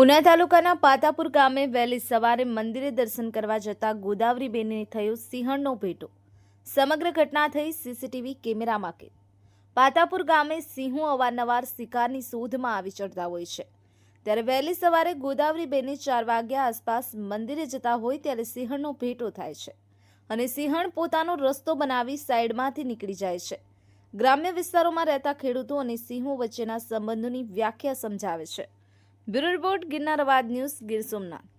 ઉના તાલુકાના પાતાપુર ગામે વહેલી સવારે મંદિરે દર્શન કરવા જતા ગોદાવરીબેનને થયો સિંહણનો ભેટો. સમગ્ર ઘટના થઈ સીસીટીવી કેમેરામાં કેદ પાતાપુર ગામે સિંહો અવારનવાર શિકારની શોધમાં આવી ચડતા હોય છે. ત્યારે વહેલી સવારે ગોદાવરીબેને ચાર વાગ્યા આસપાસ મંદિરે જતા હોય ત્યારે સિંહણનો ભેટો થાય છે અને સિંહણ પોતાનો રસ્તો બનાવી સાઈડમાંથી નીકળી જાય છે. ગ્રામ્ય વિસ્તારોમાં રહેતા ખેડૂતો અને સિંહો વચ્ચેના સંબંધોની વ્યાખ્યા સમજાવે છે. બ્યુરો રિપોર્ટ ગિરનાર અવાજ ન્યૂઝ ગીર સોમનાથ.